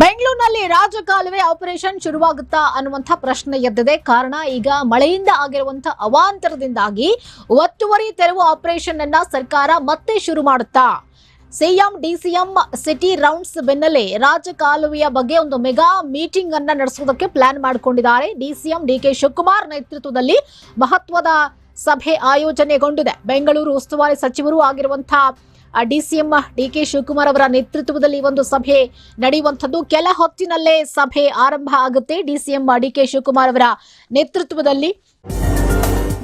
ಬೆಂಗಳೂರಿನಲ್ಲಿ ರಾಜಕಾಲುವೆ ಆಪರೇಷನ್ ಶುರುವಾಗುತ್ತಾ ಅನ್ನುವಂಥ ಪ್ರಶ್ನೆ ಎದ್ದಿದೆ. ಕಾರಣ ಈಗ ಮಳೆಯಿಂದ ಆಗಿರುವಂತಹ ಅವಾಂತರದಿಂದಾಗಿ ಒತ್ತುವರಿ ತೆರವು ಆಪರೇಷನ್ ಅನ್ನ ಸರ್ಕಾರ ಮತ್ತೆ ಶುರು ಮಾಡುತ್ತಾ? ಸಿಎಂ, ಡಿಸಿಎಂ, ಸಿಟಿ ರೌಂಡ್ಸ್ ಬೆನ್ನಲ್ಲೇ ರಾಜಕಾಲುವೆಯ ಬಗ್ಗೆ ಒಂದು ಮೆಗಾ ಮೀಟಿಂಗ್ ಅನ್ನ ನಡೆಸುವುದಕ್ಕೆ ಪ್ಲಾನ್ ಮಾಡಿಕೊಂಡಿದ್ದಾರೆ. ಡಿಸಿಎಂ ಡಿಕೆ ಶಿವಕುಮಾರ್ ನೇತೃತ್ವದಲ್ಲಿ ಮಹತ್ವದ ಸಭೆ ಆಯೋಜನೆಗೊಂಡಿದೆ. ಬೆಂಗಳೂರು ಉಸ್ತುವಾರಿ ಸಚಿವರು ಆಗಿರುವಂತಹ ಡಿಸಿಎಂ ಡಿಕೆ ಶಿವಕುಮಾರ್ ಅವರ ನೇತೃತ್ವದಲ್ಲಿ ಒಂದು ಸಭೆ ನಡೆಯುವಂಥದ್ದು. ಕೆಲ ಹೊತ್ತಿನಲ್ಲೇ ಸಭೆ ಆರಂಭ ಆಗುತ್ತೆ ಡಿಸಿಎಂ ಡಿಕೆ ಶಿವಕುಮಾರ್ ಅವರ ನೇತೃತ್ವದಲ್ಲಿ.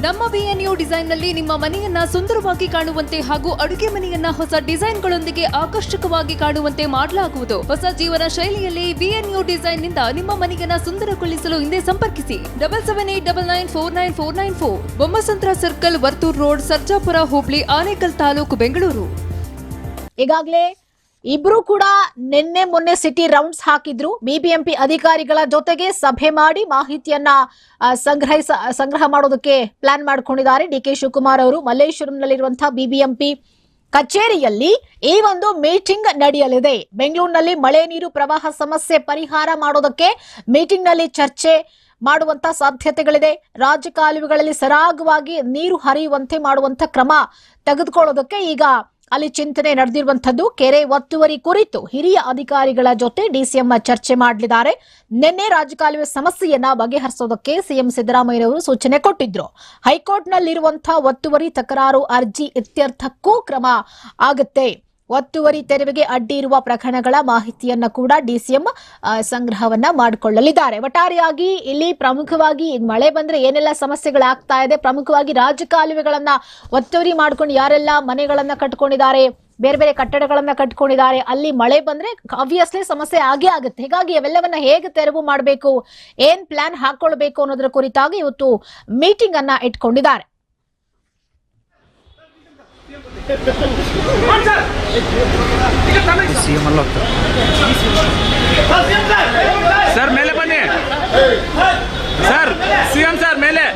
ನಮ್ಮ ಬಿಎನ್ಯು ಡಿಸೈನ್ನಲ್ಲಿ ನಿಮ್ಮ ಮನೆಯನ್ನ ಸುಂದರವಾಗಿ ಕಾಣುವಂತೆ ಹಾಗೂ ಅಡುಗೆ ಮನೆಯನ್ನ ಹೊಸ ಡಿಸೈನ್ಗಳೊಂದಿಗೆ ಆಕರ್ಷಕವಾಗಿ ಕಾಣುವಂತೆ ಮಾಡಲಾಗುವುದು. ಹೊಸ ಜೀವನ ಶೈಲಿಯಲ್ಲಿ ಬಿಎನ್ಯು ಡಿಸೈನ್ನಿಂದ ನಿಮ್ಮ ಮನೆಯನ್ನ ಸುಂದರಗೊಳಿಸಲು ಹಿಂದೆ ಸಂಪರ್ಕಿಸಿ. Double seven eight double nine four nine four nine four. Bommasandra circle, Varthur road, Sarjapura, ಹೋಬಳಿ, ಆನೇಕಲ್ ತಾಲೂಕು, ಬೆಂಗಳೂರು. ಈಗಾಗಲೇ ಇಬ್ರು ಕೂಡ ನಿನ್ನೆ ಮೊನ್ನೆ ಸಿಟಿ ರೌಂಡ್ಸ್ ಹಾಕಿದ್ರು. ಬಿಬಿಎಂಪಿ ಅಧಿಕಾರಿಗಳ ಜೊತೆಗೆ ಸಭೆ ಮಾಡಿ ಮಾಹಿತಿಯನ್ನ ಸಂಗ್ರಹಿಸ, ಸಂಗ್ರಹ ಮಾಡೋದಕ್ಕೆ ಪ್ಲಾನ್ ಮಾಡ್ಕೊಂಡಿದ್ದಾರೆ. ಡಿ ಕೆ ಶಿವಕುಮಾರ್ ಅವರು ಮಲ್ಲೇಶ್ವರಂನಲ್ಲಿರುವಂತಹ ಬಿಬಿಎಂಪಿ ಕಚೇರಿಯಲ್ಲಿ ಈ ಒಂದು ಮೀಟಿಂಗ್ ನಡೆಯಲಿದೆ. ಬೆಂಗಳೂರಿನಲ್ಲಿ ಮಳೆ ನೀರು ಪ್ರವಾಹ ಸಮಸ್ಯೆ ಪರಿಹಾರ ಮಾಡೋದಕ್ಕೆ ಮೀಟಿಂಗ್ನಲ್ಲಿ ಚರ್ಚೆ ಮಾಡುವಂತ ಸಾಧ್ಯತೆಗಳಿದೆ. ರಾಜಕಾಲುವೆಗಳಲ್ಲಿ ಸರಾಗವಾಗಿ ನೀರು ಹರಿಯುವಂತೆ ಮಾಡುವಂತ ಕ್ರಮ ತೆಗೆದುಕೊಳ್ಳೋದಕ್ಕೆ ಈಗ ಅಲ್ಲಿ ಚಿಂತನೆ ನಡೆದಿರುವಂತದ್ದು ಕೆರೆ ಒತ್ತುವರಿ ಕುರಿತು ಹಿರಿಯ ಅಧಿಕಾರಿಗಳ ಜೊತೆ ಡಿಸಿಎಂ ಚರ್ಚೆ ಮಾಡಲಿದ್ದಾರೆ. ನಿನ್ನೆ ರಾಜಕಾಲುವೆ ಸಮಸ್ಯೆಯನ್ನ ಬಗೆಹರಿಸೋದಕ್ಕೆ ಸಿಎಂ ಸಿದ್ದರಾಮಯ್ಯನವರು ಸೂಚನೆ ಕೊಟ್ಟಿದ್ರು. ಹೈಕೋರ್ಟ್ನಲ್ಲಿರುವಂತಹ ಒತ್ತುವರಿ ತಕರಾರು ಅರ್ಜಿ ಇತ್ಯರ್ಥಕ್ಕೂ ಕ್ರಮ ಆಗುತ್ತೆ. ಒತ್ತುವರಿ ತೆರವಿಗೆ ಅಡ್ಡಿ ಇರುವ ಪ್ರಕರಣಗಳ ಮಾಹಿತಿಯನ್ನ ಕೂಡ ಡಿಸಿಎಂ ಸಂಗ್ರಹವನ್ನ ಮಾಡಿಕೊಳ್ಳಲಿದ್ದಾರೆ. ಒಟ್ಟಾರೆಯಾಗಿ ಇಲ್ಲಿ ಪ್ರಮುಖವಾಗಿ ಮಳೆ ಬಂದ್ರೆ ಏನೆಲ್ಲ ಸಮಸ್ಯೆಗಳಾಗ್ತಾ ಇದೆ, ಪ್ರಮುಖವಾಗಿ ರಾಜಕಾಲುವೆಗಳನ್ನ ಒತ್ತುವರಿ ಮಾಡ್ಕೊಂಡು ಯಾರೆಲ್ಲ ಮನೆಗಳನ್ನ ಕಟ್ಕೊಂಡಿದ್ದಾರೆ, ಬೇರೆ ಬೇರೆ ಕಟ್ಟಡಗಳನ್ನ ಕಟ್ಕೊಂಡಿದ್ದಾರೆ, ಅಲ್ಲಿ ಮಳೆ ಬಂದ್ರೆ ಆಬ್ವಿಯಸ್ಲಿ ಸಮಸ್ಯೆ ಆಗೇ ಆಗುತ್ತೆ. ಹೀಗಾಗಿ ಅವೆಲ್ಲವನ್ನ ಹೇಗೆ ತೆರವು ಮಾಡಬೇಕು, ಏನ್ ಪ್ಲಾನ್ ಹಾಕೊಳ್ಬೇಕು ಅನ್ನೋದ್ರ ಕುರಿತಾಗಿ ಇವತ್ತು ಮೀಟಿಂಗ್ ಅನ್ನ ಇಟ್ಕೊಂಡಿದ್ದಾರೆ. सी सर मेले बने। सर सीएम सर मेले।